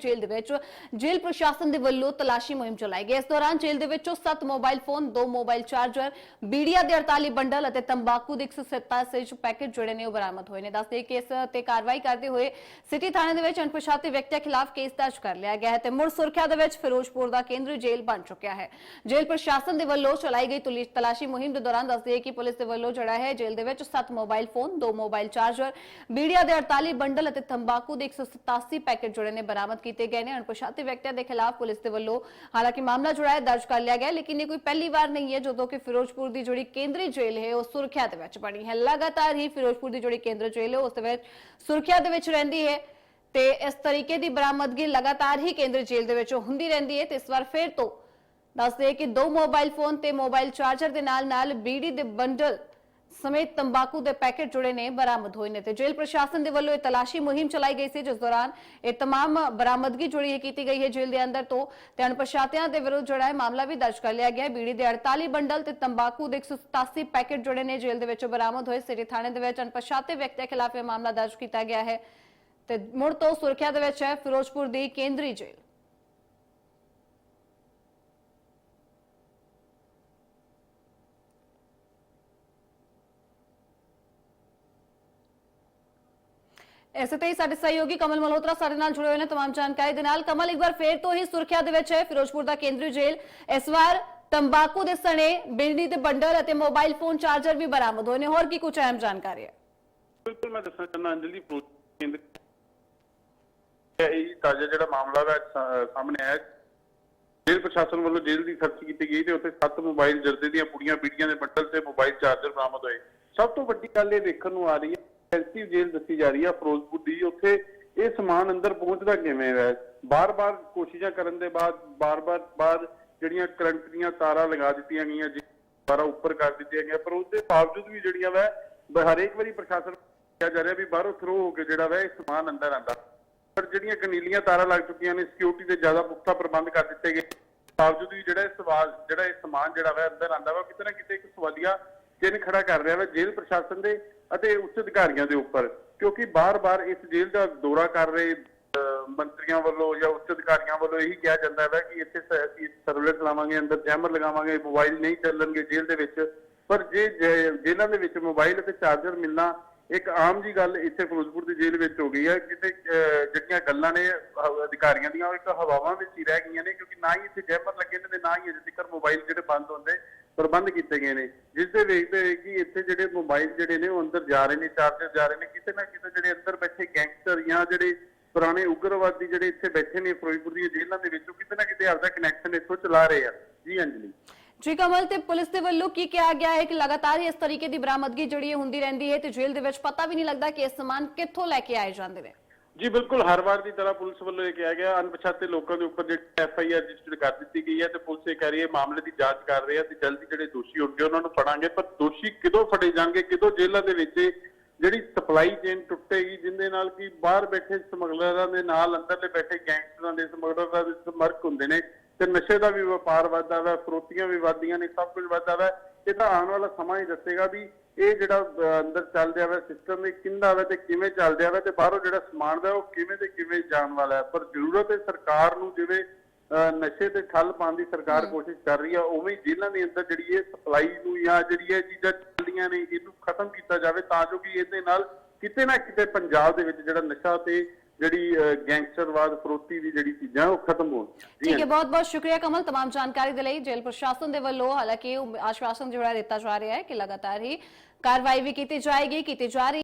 ਜੇਲ੍ਹ ਦੇ ਵਿੱਚ। ਜੇਲ੍ਹ ਪ੍ਰਸ਼ਾਸਨ ਦੇ ਵੱਲੋਂ ਤਲਾਸ਼ੀ ਮੁਹਿੰਮ ਚਲਾਈ ਗਈ। ਇਸ ਦੌਰਾਨ ਜੇਲ੍ਹ ਦੇ ਵਿੱਚੋਂ 7 ਮੋਬਾਈਲ ਫੋਨ 2 ਮੋਬਾਈਲ ਚਾਰਜਰ, ਬੀੜੀਆ ਦੇ 48 ਬੰਡਲ ਅਤੇ ਤੰਬਾਕੂ ਦੇ 187 ਪੈਕੇਟ ਜਿਹੜੇ ਨੇ ਉਹ ਬਰਾਮਦ ਹੋਏ ਨੇ। ਦੱਸਦੇ ਕਿ ਇਸ ਤੇ ਕਾਰਵਾਈ ਕਰਦੇ ਹੋਏ ਸਿਟੀ ਥਾਣੇ ਦੇ ਵਿੱਚ ਅਣਪਛਾਤੇ ਵਿਅਕਤੀਆਂ ਖਿਲਾਫ ਕੇਸ ਦਰਜ ਕਰ ਲਿਆ ਗਿਆ ਹੈ ਤੇ ਮੁੜ ਸੁਰੱਖਿਆ ਦੇ ਵਿੱਚ ਫਿਰੋਜ਼ਪੁਰ ਦਾ ਕੇਂਦਰੀ ਜੇਲ੍ਹ ਬਣ ਚੁੱਕਿਆ ਹੈ। ਜੇਲ੍ਹ ਪ੍ਰਸ਼ਾਸਨ ਦੇ ਵੱਲੋਂ ਚਲਾਈ ਗਈ ਤਲਾਸ਼ੀ ਮੁਹਿੰਮ ਦੇ ਦੌਰਾਨ ਦੱਸਦੇ ਕਿ ਪੁਲਿਸ ਦੇ ਵੱਲੋਂ ਜਿਹੜਾ ਹੈ ਜੇਲ੍ਹ ਦੇ ਵਿੱਚ 7 ਮੋਬਾਈਲ ਫੋਨ 2 ਮੋਬਾਈਲ ਚਾਰਜਰ, ਬੀੜੀਆ ਦੇ 48 ਬੰਡਲ ਅਤੇ ਤੰਬਾਕੂ ਦੇ 187 ਪੈਕੇਟ ਜਿਹੜੇ ਨੇ ਬਰਾਮਦ ਕੀਤੇ ਗਏ ਨੇ ਅਣਪਛਾਤੇ ਵਿਅਕਤੀਆਂ ਦੇ ਖਿਲਾਫ ਪੁਲਿਸ ਦੇ ਵੱਲੋਂ ਹਾਲਾਂਕਿ ਮਾਮਲਾ ਜਿਹੜਾ ਹੈ ਦਰਜ ਕਰ ਲਿਆ ਗਿਆ, ਲੇਕਿਨ ਇਹ ਕੋਈ ਪਹਿਲੀ ਵਾਰ ਨਹੀਂ ਹੈ ਜਦੋਂ ਕਿ ਫਿਰੋਜ਼ਪੁਰ ਦੀ ਜਿਹੜੀ ਕੇਂਦਰੀ ਜੇਲ੍ਹ ਹੈ ਉਹ ਸੁਰੱਖਿਆ ਦੇ ਵਿੱਚ ਬਣੀ ਹੈ। ਲਗਾਤਾਰ ਹੀ ਫਿਰੋਜ਼ਪੁਰ ਦੀ ਜਿਹੜੀ ਕੇਂਦਰ ਜੇਲ੍ਹ ਹੈ, ਉਸ ਦੇ ਵਿੱਚ ਸੁਰੱਖਿਆ ਦੇ ਵਿੱਚ ਰਹਿੰਦੀ ਹੈ ਤੇ ਇਸ ਤਰੀਕੇ ਦੀ ਬਰਾਮਦਗੀ ਲਗਾਤਾਰ ਹੀ ਕੇਂਦਰ ਜੇਲ੍ਹ ਦੇ ਵਿੱਚ ਹੁੰਦੀ ਰਹਿੰਦੀ ਹੈ ਤੇ ਇਸ ਵਾਰ ਫਿਰ ਤੋਂ ਦੱਸਦੇ ਕਿ ਦੋ ਮੋਬਾਈਲ ਫੋਨ ਤੇ ਮੋਬਾਈਲ ਚਾਰਜਰ ਦੇ ਨਾਲ ਨਾਲ ਬੀੜੀ ਦੇ ਬੰਡਲ ਸਮੇਤ ਤੰਬਾਕੂ ਦੇ ਪੈਕੇਟ ਜੁੜੇ ਨੇ ਬਰਾਮਦ ਹੋਏ ਨੇ ਤੇ ਜੇਲ੍ਹ ਪ੍ਰਸ਼ਾਸਨ ਦੇ ਵੱਲੋਂ ਇਹ ਤਲਾਸ਼ੀ ਮੁਹਿੰਮ ਚਲਾਈ ਗਈ ਸੀ ਜਿਸ ਦੌਰਾਨ ਇਹ तमाम ਬਰਾਮਦਗੀ ਜਿਹੜੀ ਹੈ ਕੀਤੀ ਗਈ ਹੈ ਜੇਲ੍ਹ ਦੇ ਅੰਦਰ ਤੋਂ ਤੇ ਅਣਪਛਾਤਿਆਂ ਦੇ ਵਿਰੁੱਧ ਜਿਹੜਾ ਹੈ ਮਾਮਲਾ ਵੀ ਦਰਜ ਕਰ ਲਿਆ ਗਿਆ ਹੈ ਬੀੜੀ ਦੇ 48 ਬੰਡਲ ਤੇ ਤੰਬਾਕੂ ਦੇ 187 ਪੈਕੇਟ ਜੁੜੇ ਨੇ ਜੇਲ੍ਹ ਦੇ ਵਿੱਚੋਂ ਬਰਾਮਦ ਹੋਏ ਸਿਟੀ ਥਾਣੇ ਦੇ ਵਿੱਚ ਅਣਪਛਾਤੇ ਵਿਅਕਤੀਆਂ ਖਿਲਾਫ ਇਹ ਮਾਮਲਾ ਦਰਜ ਕੀਤਾ ਗਿਆ ਹੈ ਤੇ ਮੁੜ ਤੋਂ ਸੁਰੱਖਿਆ ਦੇ ਵਿੱਚ ਹੈ ਫਿਰੋਜ਼ਪੁਰ ਦੀ ਕੇਂਦਰੀ ਜੇਲ੍ਹ ਐਸੇ ਤੇ ਹੀ ਸਾਡੇ ਸਹਿਯੋਗੀ ਕਮਲ ਮਲਹੋਤਰਾ ਸਾਡੇ ਨਾਲ ਜੁੜੇ ਹੋਏ ਨੇ तमाम ਜਾਣਕਾਰੀ ਦੇ ਨਾਲ ਕਮਲ ਇੱਕ ਵਾਰ ਫੇਰ ਤੋਂ ਹੀ ਸੁਰੱਖਿਆ ਦੇ ਵਿੱਚ ਹੈ ਫਿਰੋਜ਼ਪੁਰ ਦਾ ਕੇਂਦਰੀ ਜੇਲ੍ਹ ਇਸ ਵਾਰ ਤੰਬਾਕੂ ਦੇ ਸਣੇ ਬਿਜਲੀ ਦੇ ਬੰਡਲ ਅਤੇ ਮੋਬਾਈਲ ਫੋਨ ਚਾਰਜਰ ਵੀ ਬਰਾਮਦ ਹੋਏ ਨੇ ਹੋਰ ਕੀ ਕੁਝ ਅਹਿਮ ਜਾਣਕਾਰੀ ਹੈ ਬਿਲਕੁਲ ਮੈਂ ਦੱਸਣਾ ਚਾਹੁੰਦਾ ਅੰਜਲੀ ਫਰੂਟ ਕੇਂਦਰ ਇਹ ਤਾਜ਼ਾ ਜਿਹੜਾ ਮਾਮਲਾ ਹੈ ਸਾ- ਸਾਹਮਣੇ ਆਇਆ ਜੇਲ੍ਹ ਪ੍ਰਸ਼ਾਸਨ ਵੱਲੋਂ ਜੇਲ੍ਹ ਦੀ ਸਰਚ ਕੀਤੀ ਗਈ ਤੇ ਉੱਥੇ ਸੱਤ ਮੋਬਾਈਲ ਜਰਦੇ ਦੀਆਂ ਪੁੜੀਆਂ ਬੀੜੀਆਂ ਦੇ ਬੰਡਲ ਤੇ ਮੋਬਾਈਲ ਚਾਰਜਰ ਬਰਾਮਦ ਹੋਏ ਸਭ ਤੋਂ ਵੱਡੀ ਗੱਲ ਇਹ ਦੇਖਣ ਨੂੰ ਆ ਰਹੀ ਹੈ ਸੈਂਸਿਟਿਵ ਜੇਲ੍ਹ ਦੱਸੀ ਜਾ ਰਹੀ ਹੈ ਫਿਰੋਜ਼ਪੁਰ ਦੀ, ਉੱਥੇ ਇਹ ਸਮਾਨ ਅੰਦਰ ਪਹੁੰਚਦਾ ਕਿਵੇਂ ਹੈ ਬਾਰ-ਬਾਰ ਕੋਸ਼ਿਸ਼ਾਂ ਕਰਨ ਦੇ ਬਾਅਦ, ਬਾਰ-ਬਾਰ, ਬਾਅਦ ਜਿਹੜੀਆਂ ਕਰੰਟ ਦੀਆਂ ਤਾਰਾਂ ਲਗਾ ਦਿੱਤੀਆਂ ਗਈਆਂ ਦੁਬਾਰਾ ਉੱਪਰ ਕਰ ਦਿੱਤੀਆਂ ਗਈਆਂ, ਪਰ ਉਸ ਦੇ ਬਾਵਜੂਦ ਵੀ ਜਿਹੜੀਆਂ ਵੈ ਹਰੇਕ ਵਾਰੀ ਪ੍ਰਸ਼ਾਸਨ ਕਿਹਾ ਜਾ ਰਿਹਾ ਵੀ ਬਾਹਰੋਂ ਥਰੋ ਹੋ ਕੇ ਜਿਹੜਾ ਵੈ, ਇਹ ਸਮਾਨ ਅੰਦਰ ਆਂਦਾ। ਪਰ ਜਿਹੜੀਆਂ ਕਨੀਲੀਆਂ ਤਾਰਾਂ ਲੱਗ ਚੁੱਕੀਆਂ ਨੇ ਸਿਕਿਉਰਿਟੀ ਦੇ ਜ਼ਿਆਦਾ ਪੁਖਤਾ ਪ੍ਰਬੰਧ ਕਰ ਦਿੱਤੇ ਗਏ। ਬਾਵਜੂਦ ਵੀ ਜਿਹੜਾ ਇਹ ਸਵਾਲ, ਜਿਹੜਾ ਇਹ ਸਮਾਨ ਜਿਹੜਾ ਵੈ, ਅੰਦਰ ਆਂਦਾ ਵਾ ਕਿਤੇ ਨਾ ਕਿਤੇ ਇੱਕ ਸਵਾਲੀਆ ਚਿੰਨ੍ਹ ਖੜਾ ਕਰ ਰਿਹਾ ਵਾ। ਜੇਲ੍ਹ ਪ੍ਰਸ਼ਾਸਨ ਦੇ ਅਤੇ ਉੱਚ ਅਧਿਕਾਰੀਆਂ ਦੇ ਉੱਪਰ ਕਿਉਂਕਿ ਬਾਰ-ਬਾਰ ਇਸ ਜੇਲ੍ਹ ਦਾ ਦੌਰਾ ਕਰ ਰਹੇ ਅਹ, ਮੰਤਰੀਆਂ ਵੱਲੋਂ ਜਾਂ ਉੱਚ ਅਧਿਕਾਰੀਆਂ ਵੱਲੋਂ ਇਹੀ ਕਿਹਾ ਜਾਂਦਾ ਹੈ ਕਿ ਇੱਥੇ ਸ- ਅਸੀਂ ਲਾਵਾਂਗੇ ਅੰਦਰ ਜੈਮਰ ਲਗਾਵਾਂਗੇ ਮੋਬਾਈਲ ਨਹੀਂ ਚੱਲਣਗੇ ਜੇਲ੍ਹ ਦੇ ਵਿੱਚ। ਪਰ ਜੇ ਜੈ- ਜੇਲ੍ਹਾਂ ਦੇ ਵਿੱਚ ਮੋਬਾਈਲ ਅਤੇ ਚਾਰਜਰ ਮਿਲਣਾ ਇੱਕ ਆਮ ਜੀ ਗੱਲ ਇੱਥੇ ਫਿਰੋਜ਼ਪੁਰ ਦੀ ਜੇਲ੍ਹ ਵਿੱਚ ਹੋ ਗਈ ਹੈ ਜਿੱਥੇ ਅਹ, ਜਿਹੜੀਆਂ ਗੱਲਾਂ ਨੇ ਅਧਿਕਾਰੀਆਂ ਦੀਆਂ ਉਹ ਇੱਕ ਹਵਾਵਾਂ ਵਿੱਚ ਹੀ ਰਹਿ ਗਈਆਂ ਨੇ ਕਿਉਂਕਿ ਨਾ ਹੀ ਇੱਥੇ ਜੈਮਰ ਲੱਗੇ ਨੇ ਤੇ ਨਾ ਹੀ ਅਜੇ ਤੱਕ ਮੋਬਾਈਲ ਜਿਹੜੇ ਬੰਦ ਹੁੰਦੇ ਪ੍ਰਬੰਧ ਕੀਤੇ ਗਏ ਨੇ। ਜਿਸ ਦੇ ਵੇਖਦੇ ਹੋਏ ਕਿ ਇੱਥੇ ਜਿਹੜੇ ਮੋਬਾਈਲ ਜਿਹੜੇ ਨੇ ਉਹ ਅੰਦਰ ਜਾ ਰਹੇ ਨੇ ਚਾਰਜਰ ਜਾ ਰਹੇ ਨੇ, ਕਿਤੇ ਨਾ ਕਿਤੇ ਜਿਹੜੇ ਅੰਦਰ ਬੈਠੇ ਗੈਂਗਸਟਰ ਜਾਂ ਜਿਹੜੇ ਪੁਰਾਣੇ ਉਗਰਵਾਦੀ ਜਿਹੜੇ ਇੱਥੇ ਬੈਠੇ ਨੇ ਫਿਰੋਜ਼ਪੁਰ ਦੀਆਂ ਜੇਲ੍ਹਾਂ ਦੇ ਵਿੱਚ ਉਹ ਕਿਤੇ ਨਾ ਕਿਤੇ ਆਪਦਾ ਕਨੈਕਸ਼ਨ ਇੱਥੋਂ ਚਲਾ ਰਹੇ ਆ। ਜੀ ਅੰਜਲੀ ਜੀ। ਕਮਲ, ਤੇ ਪੁਲਿਸ ਦੇ ਵੱਲੋਂ ਕੀ ਕਿਹਾ ਗਿਆ ਹੈ ਕਿ ਲਗਾਤਾਰ ਇਸ ਤਰੀਕੇ ਦੀ ਬਰਾਮਦਗੀ ਜਿਹੜੀ ਹੁੰਦੀ ਰਹਿੰਦੀ ਹੈ ਤੇ ਜੇਲ੍ਹ ਦੇ ਵਿੱਚ ਪਤਾ ਵੀ ਨਹੀਂ ਲੱਗਦਾ ਕਿ ਇਹ ਸਮਾਨ ਕਿੱਥੋਂ ਲੈ ਕੇ ਆਏ ਜਾਂਦੇ ਨੇ। ਜੀ, ਬਿਲਕੁਲ, ਹਰ ਵਾਰ ਦੀ ਤਰ੍ਹਾਂ ਪੁਲਿਸ ਵੱਲੋਂ ਇਹ ਕਿਹਾ ਗਿਆ, ਅਣਪਛਾਤੇ ਲੋਕਾਂ ਦੇ ਉੱਪਰ ਜਿਹੜੀ ਐਫ ਆਈ ਆਰ ਰਜਿਸਟਰ ਕਰ ਦਿੱਤੀ ਗਈ ਹੈ ਤੇ ਪੁਲਿਸ ਇਹ ਕਹਿ ਰਹੀ ਹੈ ਮਾਮਲੇ ਦੀ ਜਾਂਚ ਕਰ ਰਹੀ ਹੈ ਤੇ ਜਲਦੀ ਜਿਹੜੇ ਦੋਸ਼ੀ ਹੋਣਗੇ ਉਹਨਾਂ ਨੂੰ ਫੜਾਂਗੇ, ਪਰ ਦੋਸ਼ੀ ਕਿਦੋਂ ਫੜੇ ਜਾਣਗੇ, ਕਿਦੋਂ ਜੇਲ੍ਹਾਂ ਦੇ ਵਿੱਚ ਜਿਹੜੀ ਸਪਲਾਈ ਚੇਨ ਟੁੱਟੇਗੀ, ਜਿੰਦੇ ਨਾਲ ਕਿ ਬਾਹਰ ਬੈਠੇ ਸਮਗਲਰਾਂ ਦੇ ਨਾਲ ਅੰਦਰਲੇ ਬੈਠੇ ਗੈਂਗਸਟਰਾਂ ਦੇ ਸਮਗਲਰਾਂ ਦੇ ਸਮਰਕ ਹੁੰਦੇ ਨੇ ਤੇ ਨਸ਼ੇ ਦਾ ਵੀ ਵਪਾਰ ਵੱਧਦਾ ਵਾ, ਫਰੋਤੀਆਂ ਵੀ ਵੱਧਦੀਆਂ ਨੇ, ਸਭ ਕੁਝ ਵੱਧਦਾ ਵਾ ਇਹ ਤਾਂ ਆਉਣ ਵਾਲਾ ਸਮਾਂ ਹੀ ਦੱਸੇਗਾ ਵੀ ਇਹ ਜਿਹੜਾ ਅੰਦਰ ਚੱਲ ਰਿਹਾ ਵਾ ਸਿਸਟਮ ਇਹ ਕਿੰਦਾ ਵਾ ਤੇ ਕਿਵੇਂ ਚੱਲ ਰਿਹਾ ਵਾ ਤੇ ਬਾਹਰੋਂ ਜਿਹੜਾ ਸਮਾਨ ਵਾ ਉਹ ਕਿਵੇਂ ਤੇ ਕਿਵੇਂ ਜਾਣ ਵਾਲਾ ਹੈ। ਪਰ ਜ਼ਰੂਰਤ ਹੈ ਸਰਕਾਰ ਨੂੰ ਜਿਵੇਂ ਨਸ਼ੇ ਤੇ ਠੱਲ ਪਾਉਣ ਦੀ ਸਰਕਾਰ ਕੋਸ਼ਿਸ਼ ਕਰ ਰਹੀ ਆ ਉਵੇਂ ਹੀ ਜੇਲ੍ਹਾਂ ਦੇ ਅੰਦਰ ਜਿਹੜੀ ਇਹ ਸਪਲਾਈ ਨੂੰ ਜਾਂ ਜਿਹੜੀ ਇਹ ਚੀਜ਼ਾਂ ਚੱਲਦੀਆਂ ਨੇ ਇਹਨੂੰ ਖਤਮ ਕੀਤਾ ਜਾਵੇ ਤਾਂ ਜੋ ਕਿ ਇਹਦੇ ਨਾਲ ਕਿਤੇ ਨਾ ਕਿਤੇ ਪੰਜਾਬ ਦੇ ਵਿੱਚ ਜਿਹੜਾ ਨਸ਼ਾ ਤੇ ਜਿਹੜੀ ਅਹ, ਗੈਂਗਸਟਰਵਾਦ ਫਰੋਤੀ ਦੀ ਜਿਹੜੀ ਚੀਜ਼ਾਂ ਉਹ ਖਤਮ ਹੋਣ ਠੀਕ ਹੈ ਬਹੁਤ ਬਹੁਤ ਸ਼ੁਕਰੀਆ ਕਮਲ तमाम ਜਾਣਕਾਰੀ ਦੇ ਲਈ ਜੇਲ੍ਹ ਪ੍ਰਸ਼ਾਸਨ ਦੇ ਵੱਲੋਂ ਹਾਲਾਂਕਿ ਉਹ ਆਸ਼ਵਾਸਨ ਜਿਹੜਾ ਦਿੱਤਾ ਜਾ ਰਿਹਾ ਹੈ ਕਿ ਲਗਾਤਾਰ ਹੀ ਕਾਰਵਾਈ ਵੀ ਕੀਤੀ ਜਾਏਗੀ ਕੀਤੀ ਜਾ ਰਹੀ